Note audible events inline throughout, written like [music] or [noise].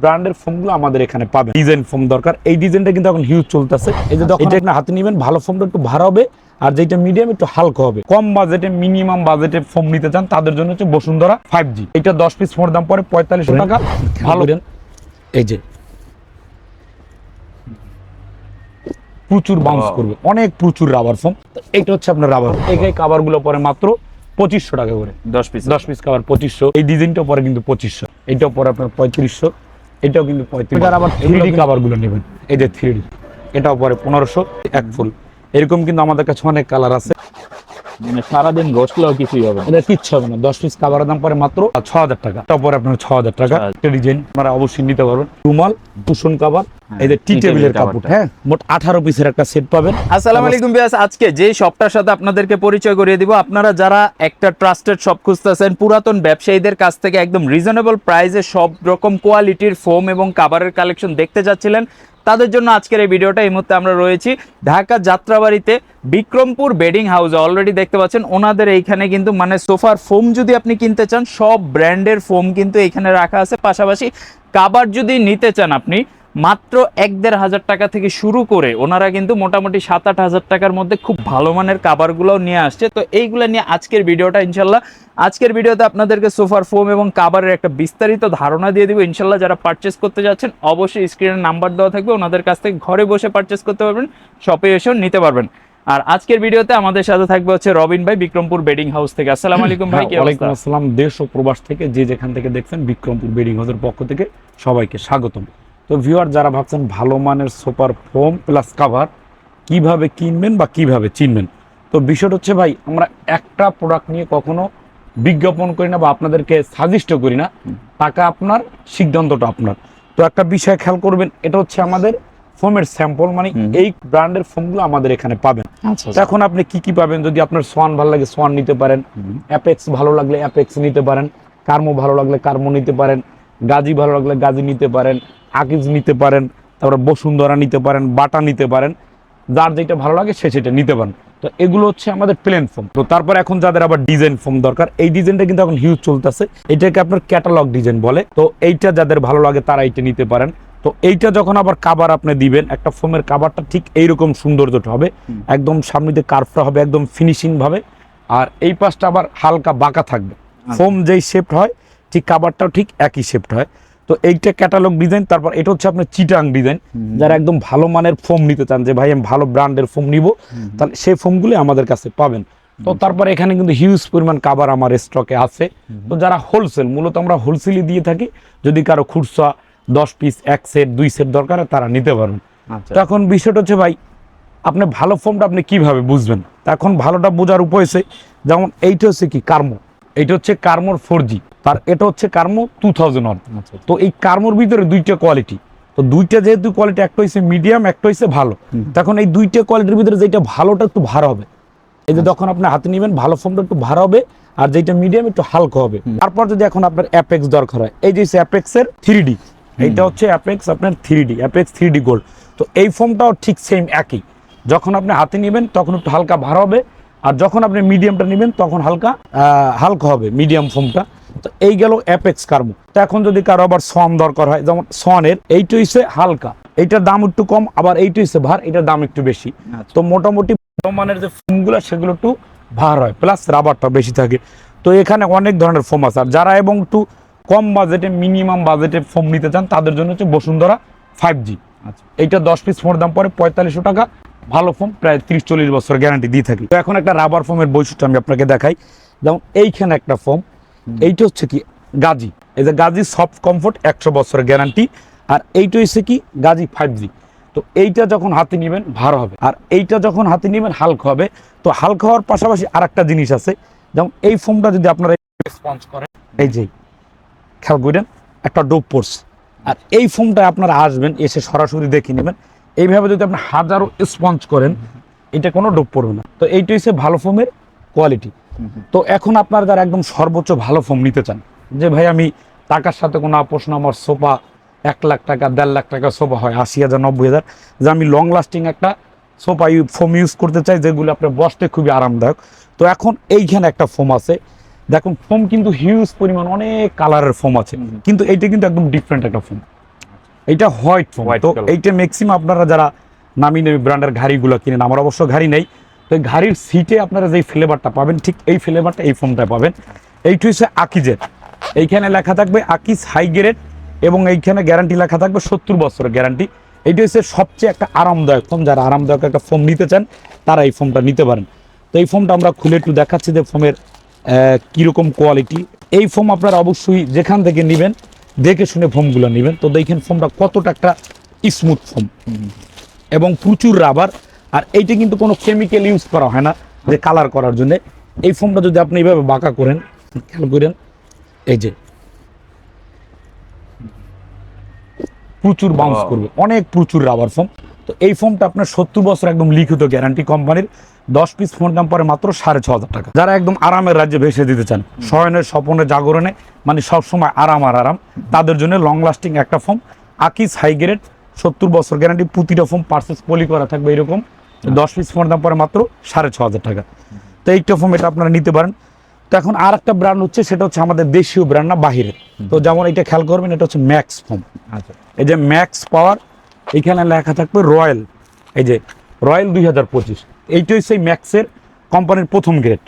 ব্র্যান্ডের ফোমগুলো আমাদের এখানে পাবেন। ডিজাইন ফোম দরকার। এই ডিজাইনটা কিন্তু এখন হিউজ চলতেছে। এই যে এটা আপনি হাতে নেবেন ভালো ফোমটা একটু ভাড়া হবে আর যেটা মিডিয়াম একটু হালকা হবে। কম বাজেটে মিনিমাম বাজেটে ফোম নিতে চান তাদের জন্য হচ্ছে বসুন্ধরা ফাইভ জি এটা দশ পিস ফোর দাম পরে পঁয়তাল্লিশশো টাকা। ভালো এই যে। প্রচুর বাউন্স করবে। অনেক প্রচুর রাবার ফোম এইটা হচ্ছে আপনার রাবার এই কাভারগুলো পরে মাত্র পঁচিশশো টাকা করে। দশ পিস দশ পিস কাভার পঁচিশশো। এই ডিজাইনটাও পরে কিন্তু পঁচিশশো। এটাও পরে আপনার পঁয়ত্রিশশো। এটাও কিন্তু পঁয়ত্রিশ আবার থ্রিডি কাভারগুলো গুলো নেবেন। এই যে থ্রিডি এটাও পরে পনেরোশো এক ফুল। এরকম কিন্তু আমাদের কাছে অনেক কালার আছে। মানে সারাদিন ঘষলেও কিছুই হবে এটা কিচ্ছু হবে না। দশ পিস দাম পরে মাত্র ছ হাজার টাকা। তারপরে আপনার ছ হাজার টাকা। একটা ডিজাইন অবশ্যই নিতে পারবেন। রুমাল কুশন হ্যাঁ, এই যে টি টেবিলের কাপড় হ্যাঁ? মোট আঠারো পিসের একটা সেট পাবেন। আসসালামু আলাইকুম বিয়াস আজকে যে শপটার সাথে আপনাদেরকে পরিচয় করিয়ে দিব আপনারা যারা একটা ট্রাস্টেড শপ খুঁজতেছেন পুরাতন ব্যবসায়ীদের কাছ থেকে একদম রিজনেবল প্রাইসে সব রকম কোয়ালিটির ফোম এবং কাভারের কালেকশন দেখতে যাচ্ছিলেন তাদের জন্য আজকের এই ভিডিওটা এই মুহূর্তে আমরা রয়েছি ঢাকা যাত্রাবাড়িতে বিক্রমপুর বেডিং হাউস। অলরেডি দেখতে পাচ্ছেন, ওনাদের এইখানে কিন্তু মানে সোফার ফোম যদি আপনি কিনতে চান, সব ব্র্যান্ডের ফোম কিন্তু এখানে রাখা আছে। পাশাপাশি কাবার যদি নিতে চান আপনি মাত্র এক দেড় হাজার টাকা থেকে শুরু করে ওনারা কিন্তু মোটামুটি সাত আট হাজার টাকার মধ্যে খুব ভালো মানের কাবারগুলোও নিয়ে আসছে। তো এইগুলো নিয়ে আজকের ভিডিওটা ইনশাল্লাহ আজকের ভিডিওতে আপনাদেরকে সোফার ফোম এবং কাবারের একটা বিস্তারিত ধারণা দিয়ে দিব। ইনশাল্লাহ যারা পারচেস করতে যাচ্ছেন অবশ্যই স্ক্রিনের নাম্বার দেওয়া থাকবে। ওনাদের কাছ থেকে ঘরে বসে পারচেস করতে পারবেন শপে এসেও নিতে পারবেন। আর আজকের ভিডিওতে আমাদের সাথে থাকবে হচ্ছে রবিন ভাই বিক্রমপুর বেডিং হাউস থেকে। আসসালামু আলাইকুম ভাই হ্যাঁ, ওয়ালাইকুম আসসালাম। দেশ ও প্রবাস থেকে যে যেখান থেকে দেখছেন বিক্রমপুর বেডিং হাউসের পক্ষ থেকে সবাইকে স্বাগতম। তো ভিউয়ার যারা ভাবছেন ভালো মানের সুপার ফোম প্লাস কাভার কীভাবে কিনবেন বা কীভাবে চিনবেন? তো বিষয়টা হচ্ছে ভাই আমরা একটা প্রোডাক্ট নিয়ে কখনো বিজ্ঞাপন করি না বা আপনাদেরকে সাজেস্ট করি না। টাকা আপনার সিদ্ধান্তটা আপনার। তো একটা বিষয় খেয়াল করবেন এটা হচ্ছে আমাদের ফোমের স্যাম্পল মানে এই ব্র্যান্ডের ফোমগুলো আমাদের এখানে পাবেন। আচ্ছা এখন আপনি কি কি পাবেন? যদি আপনার সোয়ান ভালো লাগে সোয়ান নিতে পারেন। অ্যাপেক্স ভালো লাগলে অ্যাপেক্স নিতে পারেন। কার্মো ভালো লাগলে কার্মো নিতে পারেন। গাজি ভালো লাগলে গাজি নিতে পারেন আকিজ নিতে পারেন তারপরে বসুন্ধরা নিতে পারেন বাটা নিতে পারেন যার যেটা ভালো লাগে সে সেটা নিতে পারেন। তো এগুলো হচ্ছে আমাদের প্লেন ফোম তো তারপর এখন যাদের আবার ডিজাইন ফোম দরকার এই ডিজাইনটা কিন্তু এখন হিউজ চলতেছে। এটাকে আপনার ক্যাটালগ ডিজাইন বলে। তো এইটা যাদের ভালো লাগে তারা এইটা নিতে পারেন। তো এইটা যখন আবার কাবার আপনি দিবেন একটা ফোমের কাবারটা ঠিক এইরকম সৌন্দর্যটা হবে। একদম সামনে দিয়ে কার্ভটা হবে একদম ফিনিশিং ভাবে। আর এই পাশটা আবার হালকা বাঁকা থাকবে। ফোম যেই শেপড হয় ঠিক কাবারটাও ঠিক একই শেপড হয়। তো এইটা ক্যাটালগ ডিজাইন তারপর এটা হচ্ছে আপনার চিটাং ডিজাইন যারা একদম ভালো মানের ফোম নিতে চান যে ভাই আমি ভালো ব্র্যান্ডের ফোম নিব তাহলে সেই ফোমগুলি আমাদের কাছে পাবেন। তো তারপর এখানে কিন্তু হিউজ পরিমাণ কাবার আমার স্টকে আছে। তো যারা হোলসেল মূলত আমরা হোলসেলই দিয়ে থাকি। যদি কারও খুচরা দশ পিস এক সেট দুই সেট দরকার হয় তারা নিতে পারবেন। আচ্ছা। তো এখন বিষয়টা হচ্ছে ভাই আপনি ভালো ফোমটা আপনি কীভাবে বুঝবেন? এখন ভালোটা বোঝার উপায় হচ্ছে যেমন এইটা হচ্ছে কি কার্মো। এইটা হচ্ছে কার্মোর ফোর জি তার এটা হচ্ছে কার্মো টু থাউজেন্ড ওয়ান আচ্ছা তো এই কার্মোর ভিতরে দুইটা কোয়ালিটি তো দুইটা যেহেতু কোয়ালিটি একটা হচ্ছে মিডিয়াম একটা হচ্ছে ভালো। তখন এই দুইটা কোয়ালিটির ভিতরে যেটা ভালোটা একটু ভালো হবে। এই যে যখন আপনি হাতে নেবেন ভালো ফোনটা একটু ভালো হবে আর যেটা মিডিয়াম একটু হালকা হবে। তারপর যদি এখন আপনার অ্যাপেক্স দরকার হয় এই যে অ্যাপেক্স এর থ্রি ডি এইটা হচ্ছে অ্যাপেক্স আপনার three D Apex three D gold তো এই ফোনটাও ঠিক সেম একই। যখন আপনি হাতে নেবেন তখন একটু হালকা ভার হবে আর যখন আপনি মিডিয়ামটা নেবেন তখন হালকা হালকা হবে মিডিয়াম ফোমটা তো এই গেল অ্যাপেক্স কার্মো তো এখন যদি কারও আবার সন দরকার হয় যেমন সনের এইটা হচ্ছে হালকা। এইটার দাম একটু কম আবার এইটা হচ্ছে ভার এটার দাম একটু বেশি। আচ্ছা। তো মোটামুটি মানের যে ফোমগুলো সেগুলো একটু ভার হয় প্লাস রাবারটা বেশি থাকে। তো এখানে অনেক ধরনের ফোম আছে। আর যারা এবং একটু কম বাজেটে মিনিমাম বাজেটে ফোম নিতে চান তাদের জন্য হচ্ছে বসুন্ধরা ফাইভ জি এইটা দশ পিস ফোনের দাম পরে পঁয়তাল্লিশশো টাকা। ভালো ফোম প্রায় তিরিশ চল্লিশ বছর গ্যারান্টি দিয়ে থাকি। তো এখন একটা রাবার ফোমের বৈশিষ্ট্য আমি আপনাকে দেখাই। যেমন এইখানে একটা ফোম এইটা হচ্ছে কি? গাজি। এই যে গাজি সফট কমফোর্ট একশো বছরের গ্যারান্টি আর এইটা হচ্ছে কি? গাজি ফাইভ জি তো এইটা যখন হাতে নেবেন ভার হবে। আর এইটা যখন হাতে নেবেন হালকা হবে। তো হালকা হওয়ার পাশাপাশি আর একটা জিনিস আছে। যেমন এই ফোমটা যদি আপনারা রেসপন্স করেন। এই যে খেয়াল করেন একটা ডোপ পড়ছে আর এই ফোমটা আপনারা আসবেন, এসে সরাসরি দেখে নেবেন। এইভাবে যদি আপনি হাজারো স্পঞ্জ করেন, এটা কোনো ডোপ পড়বে না। তো এইটা হচ্ছে ভালো ফোমের কোয়ালিটি তো এখন আপনারা যারা একদম সর্বোচ্চ ভালো ফোম নিতে চান, যে ভাই আমি টাকার সাথে কোনো আপোষ না, আমার সোফা এক লাখ টাকা, দেড় লাখ টাকা সোফা হয়, আশি হাজার, নব্বই হাজার, যে আমি লং লাস্টিং একটা সোফা ফোম ইউজ করতে চাই, যেগুলো আপনার বসতে খুবই আরামদায়ক। তো এখন এইখানে একটা ফোম আছে দেখুন ফোম কিন্তু হিউজ পরিমাণ অনেক কালারের ফোম আছে। কিন্তু এইটা কিন্তু একদম ডিফারেন্ট একটা ফোম এটা হোয়াইট ফোম তো এইটা ম্যাক্সিমাম আপনারা যারা নামি নামি ব্র্যান্ডের ঘাড়িগুলো কিনেন আমার অবশ্য ঘাড়ি নেই তো এই ঘাড়ির সিটে আপনারা যেই ফ্লেভারটা পাবেন ঠিক এই ফ্লেভারটা এই ফোমটা পাবেন। এইটা হচ্ছে আকিজের এইখানে লেখা থাকবে আকিস হাই গ্রেড এবং এইখানে গ্যারান্টি লেখা থাকবে সত্তর বছরের গ্যারান্টি এইটা হচ্ছে সবচেয়ে একটা আরামদায়ক ফোম যারা আরামদায়ক একটা ফোম নিতে চান তারা এই ফোমটা নিতে পারেন। তো এই ফোমটা আমরা খুলে একটু দেখাচ্ছি যে ফোমের কীরকম কোয়ালিটি এই ফোম আপনারা অবশ্যই যেখান থেকে নেবেন দেখে শুনে ফোমগুলো নেবেন। তো দেখেন ফোমটা কতটা একটা স্মুথ ফোম এবং প্রচুর রাবার আর এইটা কিন্তু কোনো কেমিক্যাল ইউজ করা হয় না যে কালার করার জন্য। এই ফোমটা যদি আপনি এইভাবে বাঁকা করেন খেয়াল করেন এই যে প্রচুর বাউন্স করবে। অনেক প্রচুর রাবার ফোম তো এই ফোমটা আপনার সত্তর বছর একদম লিখিত গ্যারান্টি কোম্পানির দশ পিস ফোন দাম পরে মাত্র সাড়ে ছ হাজার টাকা। যারা একদম আরামের রাজ্যে ভেসে দিতে চান শয়নের স্বপনের জাগরণে মানে সবসময় আরাম আর আরাম তাদের জন্য লং লাস্টিং একটা ফোম আকিস হাই গ্রেড সত্তর বছর গ্যারান্টি প্রতিটা ফোম পার্সেস পলি করা থাকবে এরকম। দশ পিস ফোন দাম পরে মাত্র সাড়ে ছ হাজার টাকা। তো এইটা ফোম এটা আপনারা নিতে পারেন। তো এখন আর একটা ব্র্যান্ড হচ্ছে সেটা হচ্ছে আমাদের দেশীয় ব্র্যান্ড না বাহিরের। তো যেমন এটা খেয়াল করবেন এটা হচ্ছে ম্যাক্স ফোম আচ্ছা। এই যে ম্যাক্স পাওয়ার এখানে লেখা থাকবে রয়্যাল এই যে রয়্যাল দুই হাজার পঁচিশ। এইটা হচ্ছে এই ম্যাক্সের কোম্পানির প্রথম গ্রেড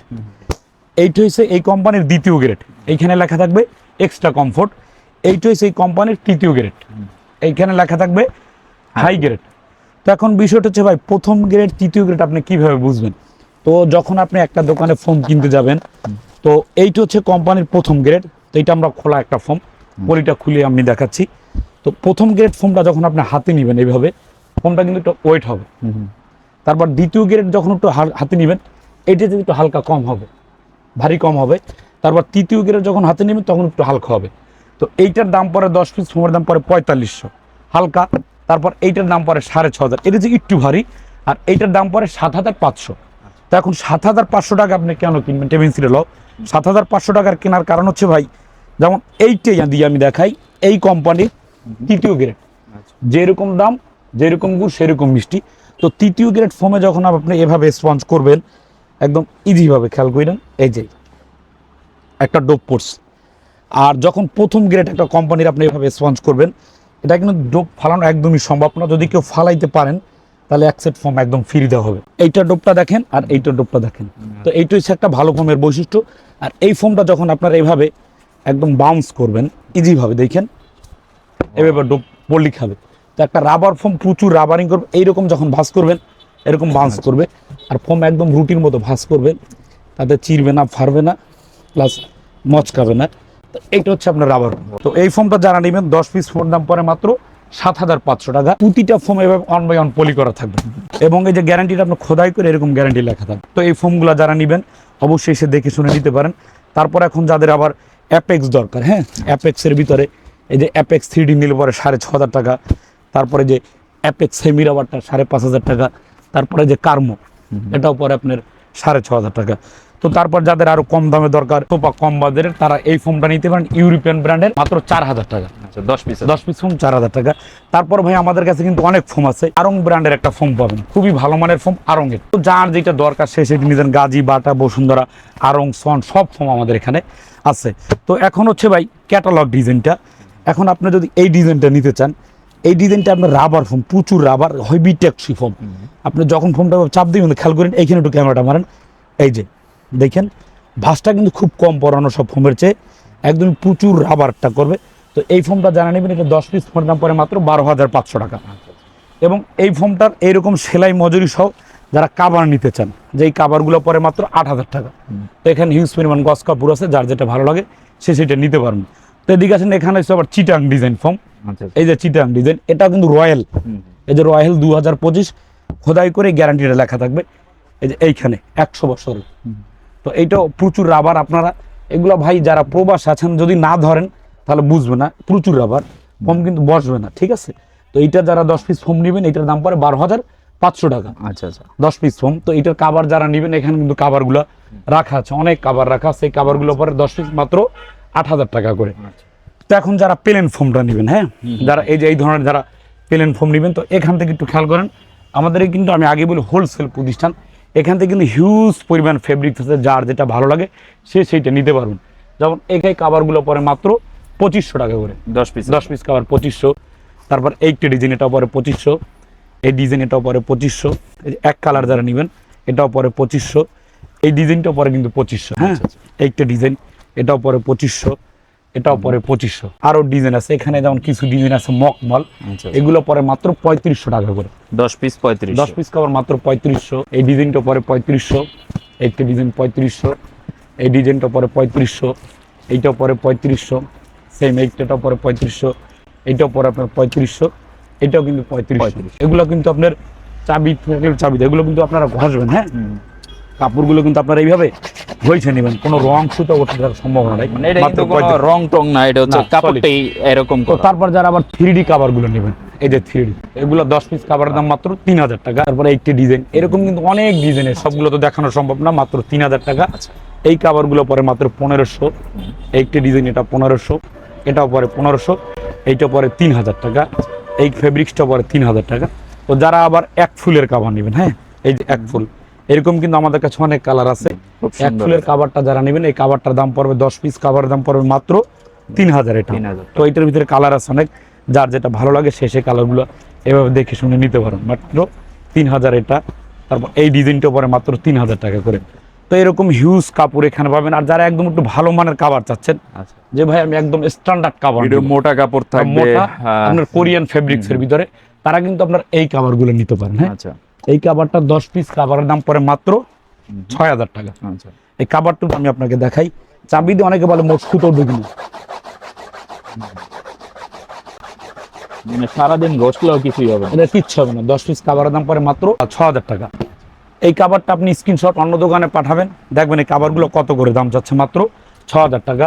এইটা হচ্ছে এই কোম্পানির দ্বিতীয় গ্রেড এইখানে লেখা থাকবে এক্সট্রা কমফোর্ট এইটা হচ্ছে এই কোম্পানির তৃতীয় গ্রেড এইখানে লেখা থাকবে হাই গ্রেড তো এখন বিষয়টা হচ্ছে ভাই প্রথম গ্রেড তৃতীয় গ্রেড আপনি কীভাবে বুঝবেন? তো যখন আপনি একটা দোকানে ফোন কিনতে যাবেন তো এইটা হচ্ছে কোম্পানির প্রথম গ্রেড তো এইটা আমরা খোলা একটা ফোম পলিটা খুলে আমি দেখাচ্ছি। তো প্রথম গ্রেড ফোমটা যখন আপনি হাতে নেবেন এইভাবে ফোমটা কিন্তু একটু ওয়েট হবে। তারপর দ্বিতীয় গ্রেড যখন একটু হাতে নেবেন এটাতে একটু হালকা কম হবে ভারী কম হবে তারপর তৃতীয় গ্রেড যখন হাতে নেবেন তখন একটু হালকা হবে। তো এইটার দাম পরে দশ পিস ফোমের দাম পরে পঁয়তাল্লিশশো। হালকা তারপর এইটার দাম পরে সাড়ে ছ হাজার। এটা যে একটু ভারী আর এইটার দাম পরে সাত হাজার পাঁচশো। তো এখন সাত হাজার পাঁচশো টাকা আপনি কেন কিনবেন? টেভেন্সিরে লও সাত হাজার পাঁচশো টাকার কেনার কারণ হচ্ছে ভাই যেমন এইটাই দিয়ে আমি দেখাই এই কোম্পানির তৃতীয় গ্রেড যেরকম দাম যেরকম গুড় সেরকম মিষ্টি। তো তৃতীয় গ্রেড ফোমে যখন আপনি এভাবে স্পঞ্জ করবেন, একদম ইজিভাবে খেয়াল করেন এই যে, একটা ডোপ পড়ছে আর যখন প্রথম গ্রেড একটা কোম্পানির আপনি এভাবে স্পঞ্জ করবেন, এটা কিন্তু ডোপ ফালানো একদমই সম্ভব না। যদি কেউ ফালাইতে পারেন, তাহলে এক ফর্ম একদম ফ্রি দেওয়া হবে। এইটা ডোপটা দেখেন আর এইটা ডোপটা দেখেন। তো এইটা হচ্ছে একটা ভালো ফর্মের বৈশিষ্ট্য। আর এই ফর্মটা যখন আপনারা এইভাবে একদম বাউন্স করবেন ইজিভাবে দেখেন, এভাবে ডোপ পল্লি খাবে। তো একটা রাবার ফোম প্রচুর রাবারিং করবে এইরকম যখন ভাঁজ করবেন এরকম বাউন্স করবে। আর ফোম একদম রুটির মতো ভাঁজ করবেন তাতে চিরবে না ফারবে না প্লাস মচকাবে না। তো এইটা হচ্ছে আপনার রাবার ফোম তো এই ফোমটা যারা নেবেন দশ পিস ফোন দাম পরে মাত্র সাত হাজার পাঁচশো টাকা। প্রতিটা ফোম এভাবে অন বাই অন পলি করা থাকবে। এবং এই যে গ্যারান্টিটা আপনার খোদাই করে এরকম গ্যারান্টি লেখা থাকবে তো এই ফোমগুলো যারা নেবেন অবশ্যই সে দেখে শুনে নিতে পারেন। তারপর এখন যাদের আবার অ্যাপেক্স দরকার হ্যাঁ? অ্যাপেক্সের ভিতরে এই যে অ্যাপেক্স থ্রি ডি নিলে পরে সাড়ে ছ হাজার টাকা। তারপরে যে অ্যাপেক্স সেমি রাবারটা সাড়ে পাঁচ হাজার টাকা তারপরে যে কার্মো এটাও পরে আপনার সাড়ে ছ হাজার টাকা। তো তারপর যাদের আরও কম দামে দরকার বা কম বাজারের তারা এই ফোমটা নিতে পারেন ইউরোপিয়ান ব্র্যান্ডের মাত্র চার হাজার টাকা। আচ্ছা দশ পিস দশ পিস ফোম চার হাজার টাকা। তারপর ভাই আমাদের কাছে কিন্তু অনেক ফোম আছে। আরং ব্র্যান্ডের একটা ফোম পাবেন। খুবই ভালো মানের ফোম আরং এর। তো যার যেটা দরকার সে সেটি নিতেন গাজী বাটা বসুন্ধরা আরং সন সব ফোম আমাদের এখানে আছে। তো এখন হচ্ছে ভাই ক্যাটালগ ডিজাইনটা এখন আপনি যদি এই ডিজাইনটা নিতে চান এই ডিজাইনটা আপনার রাবার ফোম প্রচুর রাবার হেভি টেকসি ফোম আপনি যখন ফোনটা চাপ দিবেন খেয়াল করেন এইখানে একটু ক্যামেরাটা মারেন। এই যে দেখেন ভাসটা কিন্তু খুব কম পরানো সব ফোমের চেয়ে একদম প্রচুর রাবারটা করবে। তো এই ফোমটা জানা নেবেন এটা দশ পিস ফোন দাম পরে মাত্র বারো হাজার পাঁচশো টাকা। এবং এই ফোমটার এইরকম সেলাই মজুরি সহ যারা কাবার নিতে চান যে এই কাবারগুলো পরে মাত্র আট হাজার টাকা। তো এখানে হিউজ পরিমাণ গস কাপড় আছে যার যেটা ভালো লাগে সে সেটা নিতে পারবেন। তো এদিকে আছেন এখানে হচ্ছে আবার চিটাং ডিজাইন ফোম আচ্ছা এই যে চিটাং ডিজাইন এটা কিন্তু রয়্যাল। এই যে রয়্যাল দু হাজার পঁচিশ খোদাই করে গ্যারান্টিটা লেখা থাকবে। এই যে এইখানে একশো বছরের। তো এইটাও প্রচুর রাবার আপনারা এগুলো ভাই যারা প্রবাস আছেন যদি না ধরেন তাহলে বুঝবে না প্রচুর রাবার ফোম কিন্তু বসবে না ঠিক আছে? তো এইটা যারা দশ পিস ফোম নেবেন এটার দাম পড়ে বারো হাজার পাঁচশো টাকা। আচ্ছা আচ্ছা। দশ পিস ফোম তো এইটার কাবার যারা নেবেন এখানে কিন্তু কাবারগুলো রাখা আছে অনেক কাবার রাখা আছে। এই কাবারগুলো পরে দশ পিস মাত্র আট হাজার টাকা করে। তো এখন যারা প্লেন ফোমটা নেবেন হ্যাঁ? যারা এই যে এই ধরনের যারা প্লেন ফোম নেবেন তো এখান থেকে একটু খেয়াল করেন আমাদের কিন্তু আমি আগে বলি হোলসেল প্রতিষ্ঠান এখান থেকে কিন্তু হিউজ পরিমাণ ফেব্রিক আছে যার যেটা ভালো লাগে সে সেইটা নিতে পারবেন। যেমন এখানে কাবারগুলো পরে মাত্র পঁচিশশো টাকা করে। দশ পিস দশ পিস কাবার পঁচিশশো। তারপর এইটা ডিজাইন এটাও পরে পঁচিশশো। এই ডিজাইন এটাও পরে পঁচিশশো। এক কালার যারা নেবেন এটাও পরে পঁচিশশো। এই ডিজাইনটাও পরে কিন্তু পঁচিশশো হ্যাঁ? আচ্ছা, এইটা ডিজাইন এটাও পরে পঁচিশশো এটাও পরে পঁচিশশো। আরও ডিজাইন আছে এখানে যেমন কিছু ডিজাইন আছে মকমল আচ্ছা এগুলো পরে মাত্র পঁয়ত্রিশশো টাকা করে। দশ পিস পঁয়ত্রিশ দশ পিস কাভার মাত্র পঁয়ত্রিশশো এই ডিজাইনটা পরে পঁয়ত্রিশশো এইটা ডিজাইন পঁয়ত্রিশশো এই ডিজাইনটা পরে পঁয়ত্রিশশো এইটাও পরে পঁয়ত্রিশশো সেম এইটাটাও পরে পঁয়ত্রিশশো এইটাও পরে আপনার পঁয়ত্রিশশো এটাও কিন্তু পঁয়ত্রিশ। 35 এগুলো কিন্তু আপনার চাবি চাবি এগুলো কিন্তু আপনারা ঘষবেন হ্যাঁ? কাপড়গুলো কিন্তু আপনারা এইভাবে ঘষে নেবেন কোনো রং সুতো ওঠার সম্ভাবনা নাই। মানে এটা মাত্র কিন্তু কোনো 35 রং টং না এটা হচ্ছে কাপড়টাই এরকম তো তারপর যারা আবার থ্রি ডি কাভারগুলো নেবেন এই যে থ্রি ডি এগুলো দশ পিস কাভারের দাম মাত্র তিন হাজার টাকা। তারপরে এইটি ডিজাইন এরকম কিন্তু অনেক ডিজাইনের সবগুলো তো দেখানো সম্ভব না মাত্র তিন হাজার টাকা। এই কাভারগুলো পরে মাত্র পনেরোশো। এইটি ডিজাইন এটা পনেরোশো এটাও পরে পনেরোশো এইটা পরে তিন হাজার টাকা এই ফেব্রিক্সটা পরে তিন হাজার টাকা। তো যারা আবার এক ফুলের কাভার নেবেন হ্যাঁ? এই যে এক ফুল। এরকম কিন্তু আমাদের কাছে অনেক কালার আছে। এক ফুলের কাভারটা যারা নেবেন এই কাভারটার দাম পড়বে দশ পিস কাভারের দাম পড়বে মাত্র তিন হাজার এটা তো এটার ভিতরে কালার আছে অনেক। যার যেটা ভালো লাগে সে সে কালারগুলো এভাবে দেখে শুনে নিতে পারেন। মাত্র তিন হাজার এটা। তারপর এই ডিজাইনটা পরে মাত্র তিন হাজার টাকা করে। তো এরকম হিউজ কাপড় এখানে পাবেন। আর যারা একদম একটু ভালো মানের কাভার চাচ্ছেন আচ্ছা। যে ভাই আমি একদম স্ট্যান্ডার্ড কাভার মোটা কাপড় থাকবে মোটা হ্যাঁ। আপনার কোরিয়ান ফেব্রিক্স এর ভিতরে তারা কিন্তু আপনার এই কাভারগুলো নিতে পারেন হ্যাঁ। আচ্ছা। এই কাভারটা দশ পিস কাভারের দাম পড়ে মাত্র ছয় হাজার টাকা। আচ্ছা। এই কাভারটা আমি আপনাকে দেখাই। চাবি দিয়ে অনেকে বলে মোট সুতো ঢুকি না। মানে সারাদিন ঘষলেও কিছুই হবে না। এটা কিচ্ছু হবে না। দশ পিস কাভারের দাম পরে মাত্র ছ হাজার টাকা। এই কাভারটা আপনি স্ক্রিনশট অন্য দোকানে পাঠাবেন। দেখবেন এই কাভারগুলো কত করে দাম যাচ্ছে মাত্র ছ হাজার টাকা।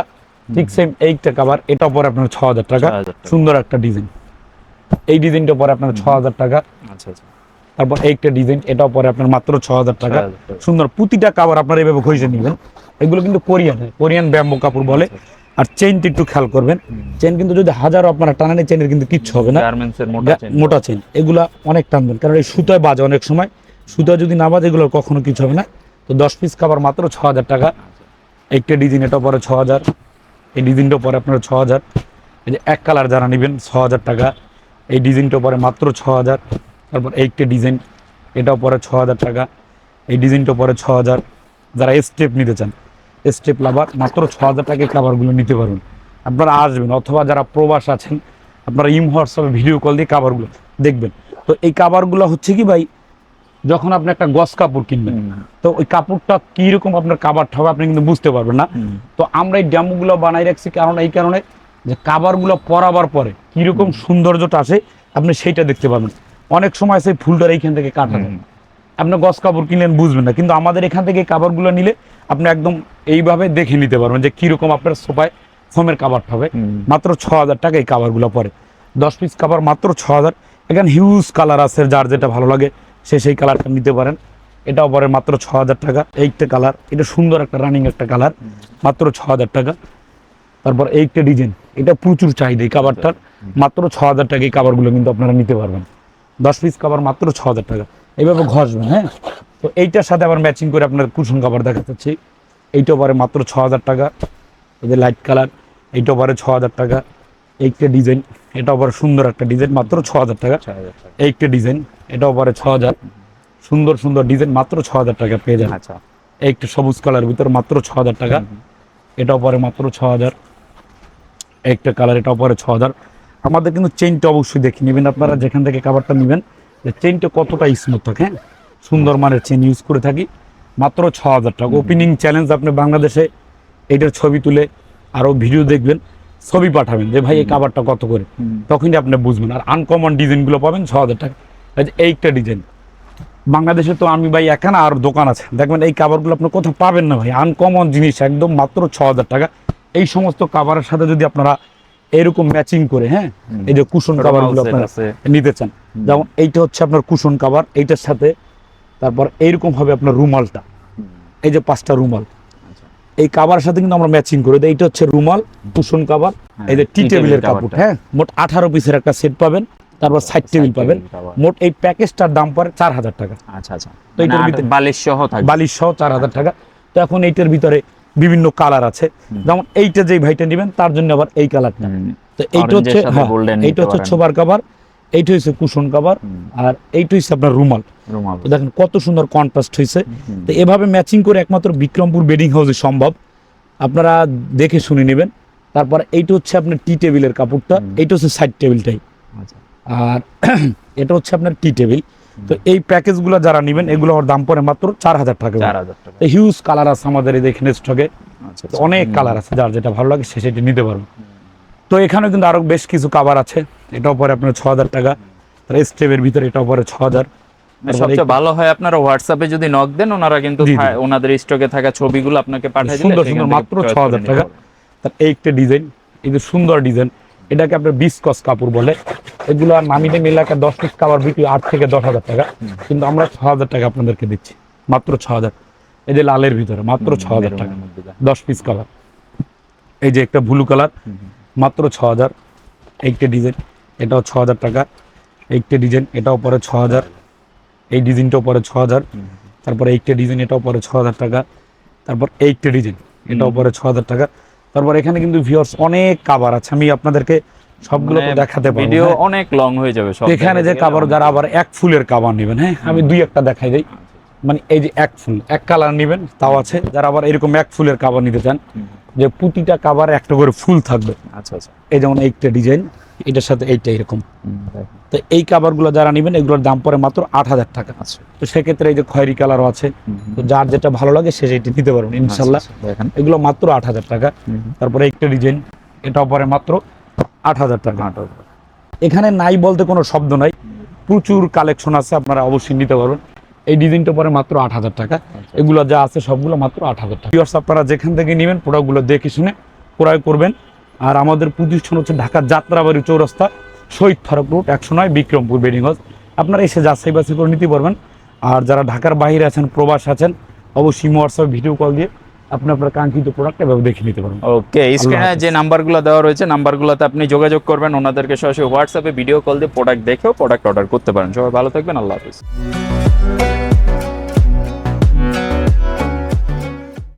ঠিক সেম এইটা কাভার এটাও পরে আপনার ছ হাজার টাকা। 6,000 টাকা। সুন্দর একটা ডিজাইন এই ডিজাইনটা পরে আপনার ছ হাজার টাকা। আচ্ছা আচ্ছা। তারপর এইটা ডিজাইন এটাও পরে আপনার মাত্র ছ হাজার টাকা। সুন্দর প্রতিটা কাভার আপনার এইভাবে ঘষে নেবেন। এগুলো কিন্তু কোরিয়ান কোরিয়ান ব্যাম্বো কাপড় বলে। আর চেনটি একটু খেয়াল করবেন। চেন কিন্তু যদি হাজারও আপনারা টানেন চেনের কিন্তু কিচ্ছু হবে না। মোটা চেন এগুলা অনেক টানবেন কারণ এই সুতায় বাজে অনেক সময়। সুতোয় যদি না বাজে এগুলো কখনো কিছু হবে না। তো দশ পিস কাবার মাত্র ছ হাজার টাকা। একটা ডিজাইন এটা পরে ছ হাজার এই ডিজাইনটা পরে আপনার ছ হাজার এই যে এক কালার যারা নেবেন ছ হাজার টাকা। এই ডিজাইনটা পরে মাত্র ছ হাজার তারপর এইটা ডিজাইন এটাও পরে ছ হাজার টাকা। এই ডিজাইনটা পরে ছ হাজার যারা স্টেপ নিতে চান স্টেপ লাভার মাত্র ছ হাজার টাকায় কাভারগুলো নিতে পারবেন। আপনারা আসবেন অথবা যারা প্রবাস আছেন আপনারা ইম হোয়াটসঅ্যাপে ভিডিও কল দিয়ে কাভারগুলো দেখবেন। তো এই কাভারগুলো হচ্ছে কি ভাই যখন আপনি একটা গস কাপড় কিনবেন তো ওই কাপড়টা কীরকম আপনার কাভারটা হবে আপনি কিন্তু বুঝতে পারবেন না। তো আমরা এই ড্যামগুলো বানাই রাখছি কারণ এই কারণে যে কাভারগুলো পরাবার পরে কীরকম সৌন্দর্যটা আসে আপনি সেইটা দেখতে পাবেন। অনেক সময় সেই ফুলটার এইখান থেকে কাটা যায়। আপনি গস কাপড় কিনলেন বুঝবেন না কিন্তু আমাদের এখান থেকে কাভারগুলো নিলে আপনি একদম এইভাবে দেখে নিতে পারবেন যে কীরকম আপনার সোফায় ফোমের কাভারটা হবে। মাত্র ছ হাজার টাকা এই কাভারগুলো পরে। দশ পিস কাভার মাত্র ছ হাজার এখানে হিউজ কালার আছে যার যেটা ভালো লাগে সে সেই কালারটা নিতে পারেন। এটাও পরে মাত্র ছ হাজার টাকা। এইটা কালার এটা সুন্দর একটা রানিং একটা কালার মাত্র ছ হাজার টাকা। তারপর এইটা ডিজাইন এটা প্রচুর চাহিদা এই কাভারটার মাত্র ছ হাজার টাকা এই কাভারগুলো কিন্তু আপনারা নিতে পারবেন। দশ পিস কাভার মাত্র ছ হাজার টাকা। এইভাবে ঘষবেন হ্যাঁ? তো এইটার সাথে আবার ম্যাচিং করে আপনার কুশন কাভার দেখা যাচ্ছে এইটাও পরে মাত্র ছ হাজার টাকা। এই যে লাইট কালার এইটাও পরে ছ হাজার টাকা। এইটা ডিজাইন এটাও পরে সুন্দর একটা ডিজাইন মাত্র ছ হাজার টাকা। এইটা ডিজাইন এটাও পরে ছ হাজার সুন্দর সুন্দর ডিজাইন মাত্র ছ হাজার টাকা পেয়ে যান আচ্ছা। একটা সবুজ কালার ভিতর মাত্র ছ হাজার টাকা। এটাও পরে মাত্র ছ হাজার একটা কালার এটাও পরে ছ হাজার আমাদের কিন্তু চেনটা অবশ্যই দেখে নেবেন। আপনারা যেখান থেকে কাভারটা নেবেন যে চেনটা কতটা স্মুথ থাকে হ্যাঁ সুন্দর মানের চেন ইউজ করে থাকি। মাত্র ছ হাজার টাকা। ওপেনিং চ্যালেঞ্জ আপনি বাংলাদেশে এইটার ছবি তুলে আরও ভিডিও দেখবেন ছবি পাঠাবেন যে ভাই এই কাভারটা কত করে। তখনই আপনি বুঝবেন। আর আনকমন ডিজাইনগুলো পাবেন ছ হাজার টাকা। এই যে এইটা ডিজাইন বাংলাদেশে তো আমি ভাই এখানে আর দোকান আছে। দেখবেন এই কাভারগুলো আপনি কোথাও পাবেন না ভাই। আনকমন জিনিস একদম মাত্র ছ হাজার টাকা। এই সমস্ত কাভারের সাথে যদি আপনারা এরকম ম্যাচিং করে হ্যাঁ? এই যে কুশন Rumal set আপনারা নিতে চান। যেমন এইটা হচ্ছে আপনার কুশন কাভার এইটার সাথে তারপর এইরকম হবে আপনার রুমালটা। এই যে পাঁচটা রুমাল। আচ্ছা। এই কাভারের সাথে কিন্তু আমরা ম্যাচিং করে দিই। এইটা হচ্ছে রুমাল কুশন কাভার এই যে টি টেবিলের কাপড় হ্যাঁ? মোট আঠারো পিসের একটা সেট পাবেন তারপর সাইড টেবিল পাবেন। মোট এই প্যাকেজটার দাম পড়ে চার হাজার টাকা। আচ্ছা আচ্ছা। তো এটার মানে ভিতরে- বালিশ সহ বালিশ সহ চার হাজার টাকা। তো এখন এইটার ভিতরে বিভিন্ন কালার আছে। যেমন এইটা যে ভাইটা নেবেন তার জন্য আবার এই কালারটা তো এইটা হচ্ছে হ্যাঁ, এইটা হচ্ছে ছোবার কাভার এইটা হচ্ছে কুশন কাভার আর এইটা হচ্ছে আপনার রুমাল। রুমাল। তো দেখেন কত সুন্দর কন্ট্রাস্ট হয়েছে। তো এভাবে ম্যাচিং করে একমাত্র বিক্রমপুর বেডিং হাউসে সম্ভব। আপনারা দেখে শুনে নেবেন। তারপর এইটা হচ্ছে আপনার টি টেবিলের কাপড়টা। এইটা হচ্ছে সাইড টেবিলটাই আচ্ছা। আর [clears throat] এটা হচ্ছে আপনার টি টেবিল তো এই প্যাকেজগুলো যারা নেবেন এগুলোর দাম পড়ে মাত্র চার হাজার টাকা চার হাজার টাকা। হিউজ কালার আছে আমাদের এই দেখেন স্টকে আচ্ছা অনেক কালার আছে যার যেটা ভালো লাগে সে সেটা নিতে পারবেন তো এখানে কিন্তু আরও বেশ কিছু কাবার আছে এটাও পরে আপনার ছ হাজার টাকা স্টেপের ভিতরে এটাও পরে ছ হাজার তারপরে সবচেয়ে ভালো হয় আপনারা হোয়াটসঅ্যাপে যদি নক দেন ওনারা কিন্তু ওনাদের স্টকে থাকা ছবিগুলো আপনাকে পাঠিয়ে দিলে সুন্দর মাত্র ছ নিতে টাকা। তার এই একটা ডিজাইন এই যে সুন্দর ডিজাইন এটাকে আপনার বিস্কস কাপড় বলে। এগুলো নামি দামি এলাকায় দশ পিস কাপড় বিক্রি আট থেকে দশ হাজার টাকা। কিন্তু আমরা ছ হাজার টাকা আপনাদেরকে দিচ্ছি মাত্র ছ হাজার। এই যে লালের ভিতরে মাত্র ছ হাজার টাকা। দশ পিস কালার এই যে একটা ব্লু কালার মাত্র ছ হাজার। একটা ডিজাইন এটাও ছ হাজার টাকা। একটা ডিজাইন এটাও পরে ছ হাজার। এই ডিজাইনটাও পরে ছ হাজার। তারপরে একটা ডিজাইন এটাও পরে ছ হাজার টাকা। তারপর এইটা ডিজাইন এটাও পরে ছ হাজার টাকা। তারপর এখানে কিন্তু ভিউয়ার্স অনেক কাবার আছে। আমি আপনাদেরকে সবগুলো তো মানে দেখাতে পারব ভিডিও হ্যাঁ। অনেক লং হয়ে যাবে সব এখানে যে কাভার যারা আবার এক ফুলের কাবার নেবেন হ্যাঁ? আমি দুই একটা দেখাই দেই। মানে এই যে এক ফুল এক কালার নেবেন তাও আছে। যারা আবার এরকম এক ফুলের কাবার নিতে চান যে প্রতিটা কাবার একটা করে ফুল থাকবে। আচ্ছা আচ্ছা। এই যেমন একটা ডিজাইন এটার সাথে এইটা এরকম। তো এই কাবারগুলো যারা নেবেন এগুলোর দাম পড়ে মাত্র আট হাজার টাকা। আচ্ছা। তো সেক্ষেত্রে এই যে খয়েরি কালারও আছে তো যার যেটা ভালো লাগে সে সেটা নিতে পারবেন ইনশাল্লাহ। আচ্ছা, আচ্ছা, দেখেন। এগুলো মাত্র আট হাজার টাকা। তারপরে একটা ডিজাইন এটাও পরে মাত্র আট হাজার টাকা। এখানে নাই বলতে কোনো শব্দ নাই। প্রচুর কালেকশন আছে আপনারা অবশ্যই নিতে পারবেন। এই ডিজাইনটা পরে মাত্র আট হাজার টাকা। এগুলো যা আছে সবগুলো মাত্র আট হাজার টাকা। আপনারা যেখান থেকে নেবেন প্রোডাক্টগুলো দেখে শুনে ক্রয় করবেন। আর আমাদের প্রতিষ্ঠান হচ্ছে ঢাকা যাত্রাবাড়ি চৌরাস্তা শহীদ ফারুক রোড একশো নয় বিক্রমপুর বেডিং হাউস আপনারা এসে যাচাই বাছাই করে নিতে পারবেন। আর যারা ঢাকার বাইরে আছেন প্রবাস আছেন অবশ্যই হোয়াটসঅ্যাপ ভিডিও কল দিয়ে আপনি আপনার কাঙ্ক্ষিত প্রোডাক্ট এভাবে দেখে নিতে পারবেন। ওকে স্ক্রিনে। যে নাম্বারগুলো দেওয়া রয়েছে নাম্বারগুলোতে আপনি যোগাযোগ করবেন। ওনাদেরকে সরাসরি হোয়াটসঅ্যাপে ভিডিও কল দিয়ে প্রোডাক্ট দেখেও প্রোডাক্ট অর্ডার করতে পারেন। সবাই ভালো থাকবেন আল্লাহ হাফিজ।